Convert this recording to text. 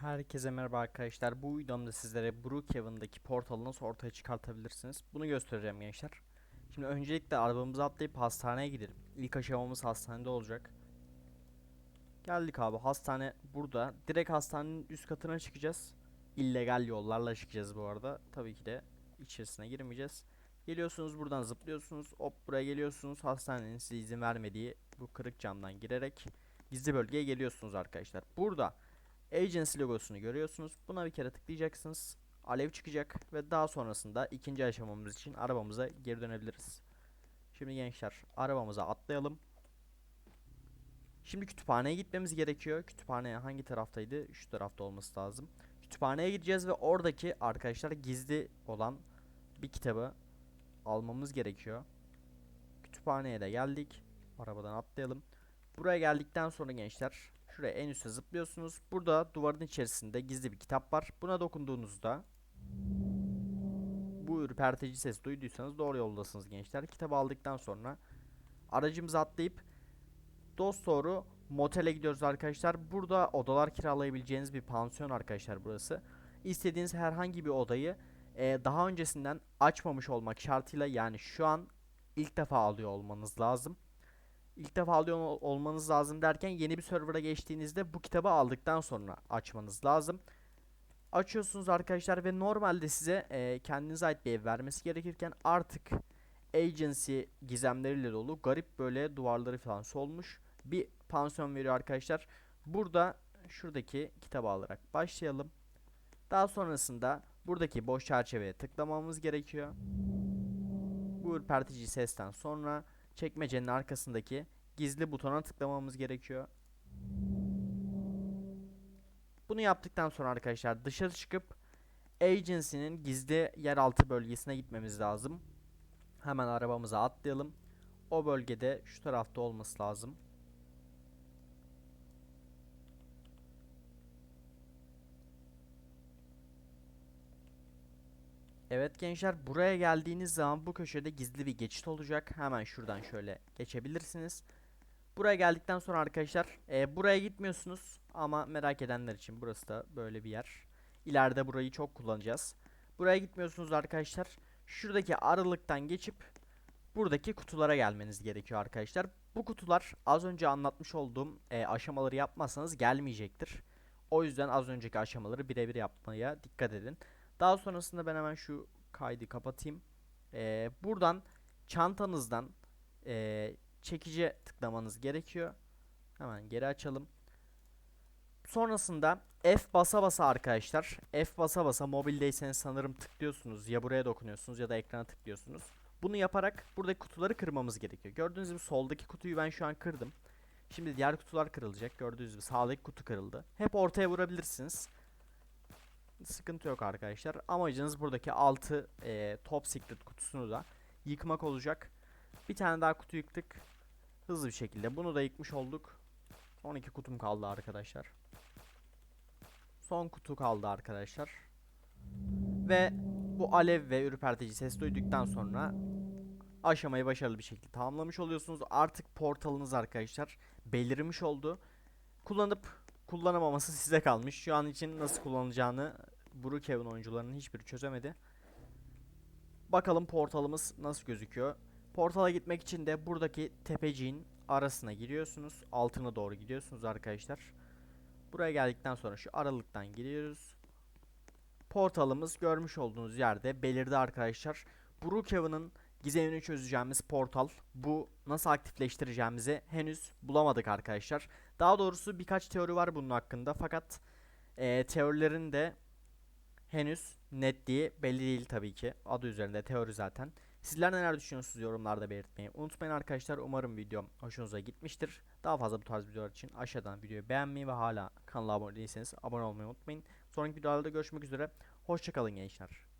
Herkese merhaba arkadaşlar. Bu videomda sizlere Brookhaven'daki portalı nasıl ortaya çıkartabilirsiniz? Bunu göstereceğim gençler. Şimdi öncelikle arabamızı atlayıp hastaneye gidelim. İlk aşamamız hastanede olacak. Geldik abi hastane burada. Direkt hastanenin üst katına çıkacağız. İllegal yollarla çıkacağız bu arada. Tabii ki de içerisine girmeyeceğiz. Geliyorsunuz buradan zıplıyorsunuz. Hop buraya geliyorsunuz. Hastanenin size izin vermediği bu kırık camdan girerek gizli bölgeye geliyorsunuz arkadaşlar. Burada Agency logosunu görüyorsunuz. Buna bir kere tıklayacaksınız. Alev çıkacak ve daha sonrasında ikinci aşamamız için arabamıza geri dönebiliriz. Şimdi gençler arabamıza atlayalım. Şimdi kütüphaneye gitmemiz gerekiyor. Kütüphane hangi taraftaydı? Şu tarafta olması lazım. Kütüphaneye gideceğiz ve oradaki arkadaşlar gizli olan bir kitabı almamız gerekiyor. Kütüphaneye de geldik. Arabadan atlayalım. Buraya geldikten sonra gençler şuraya en üste zıplıyorsunuz. Burada duvarın içerisinde gizli bir kitap var. Buna dokunduğunuzda bu ürpertici ses duyduysanız doğru yoldasınız gençler. Kitabı aldıktan sonra aracımıza atlayıp doğru motele gidiyoruz arkadaşlar. Burada odalar kiralayabileceğiniz bir pansiyon arkadaşlar burası. İstediğiniz herhangi bir odayı e, daha öncesinden açmamış olmak şartıyla yani şu an ilk defa alıyor olmanız lazım. İlk defa alıyor ol- olmanız lazım derken yeni bir server'a geçtiğinizde bu kitabı aldıktan sonra açmanız lazım. Açıyorsunuz arkadaşlar ve normalde size e, kendinize ait bir ev vermesi gerekirken artık agency gizemleriyle dolu garip böyle duvarları falan solmuş bir pansiyon veriyor arkadaşlar. Burada şuradaki kitabı alarak başlayalım. Daha sonrasında buradaki boş çerçeveye tıklamamız gerekiyor. Bu ürpertici sesten sonra çekmecenin arkasındaki gizli butona tıklamamız gerekiyor. Bunu yaptıktan sonra arkadaşlar dışarı çıkıp agency'nin gizli yeraltı bölgesine gitmemiz lazım. Hemen arabamıza atlayalım. O bölgede şu tarafta olması lazım. Evet gençler buraya geldiğiniz zaman bu köşede gizli bir geçit olacak. Hemen şuradan şöyle geçebilirsiniz. Buraya geldikten sonra arkadaşlar e, buraya gitmiyorsunuz ama merak edenler için burası da böyle bir yer. İleride burayı çok kullanacağız. Buraya gitmiyorsunuz arkadaşlar. Şuradaki aralıktan geçip buradaki kutulara gelmeniz gerekiyor arkadaşlar. Bu kutular az önce anlatmış olduğum e, aşamaları yapmazsanız gelmeyecektir. O yüzden az önceki aşamaları birebir yapmaya dikkat edin. Daha sonrasında ben hemen şu kaydı kapatayım. Ee, buradan çantanızdan ee, çekici tıklamanız gerekiyor. Hemen geri açalım. Sonrasında F basa basa arkadaşlar. F basa basa mobildeyseniz sanırım tıklıyorsunuz. Ya buraya dokunuyorsunuz ya da ekrana tıklıyorsunuz. Bunu yaparak buradaki kutuları kırmamız gerekiyor. Gördüğünüz gibi soldaki kutuyu ben şu an kırdım. Şimdi diğer kutular kırılacak. Gördüğünüz gibi sağdaki kutu kırıldı. Hep ortaya vurabilirsiniz. Sıkıntı yok arkadaşlar. Amacınız buradaki 6 e, top secret kutusunu da yıkmak olacak. Bir tane daha kutu yıktık. Hızlı bir şekilde bunu da yıkmış olduk. Son iki kutum kaldı arkadaşlar. Son kutu kaldı arkadaşlar. Ve bu alev ve ürpertici ses duyduktan sonra aşamayı başarılı bir şekilde tamamlamış oluyorsunuz. Artık portalınız arkadaşlar belirmiş oldu. Kullanıp kullanamaması size kalmış. Şu an için nasıl kullanılacağını Brookhaven oyuncularının hiçbiri çözemedi. Bakalım portalımız nasıl gözüküyor. Portala gitmek için de buradaki tepeciğin arasına giriyorsunuz. Altına doğru gidiyorsunuz arkadaşlar. Buraya geldikten sonra şu aralıktan giriyoruz. Portalımız görmüş olduğunuz yerde belirdi arkadaşlar. Brookhaven'ın gizemini çözeceğimiz portal. Bu nasıl aktifleştireceğimizi henüz bulamadık arkadaşlar. Daha doğrusu birkaç teori var bunun hakkında fakat e, teorilerin de henüz netliği belli değil tabii ki. Adı üzerinde teori zaten. Sizler neler düşünüyorsunuz yorumlarda belirtmeyi unutmayın arkadaşlar. Umarım videom hoşunuza gitmiştir. Daha fazla bu tarz videolar için aşağıdan videoyu beğenmeyi ve hala kanala abone değilseniz abone olmayı unutmayın. Sonraki videolarda görüşmek üzere. Hoşçakalın gençler.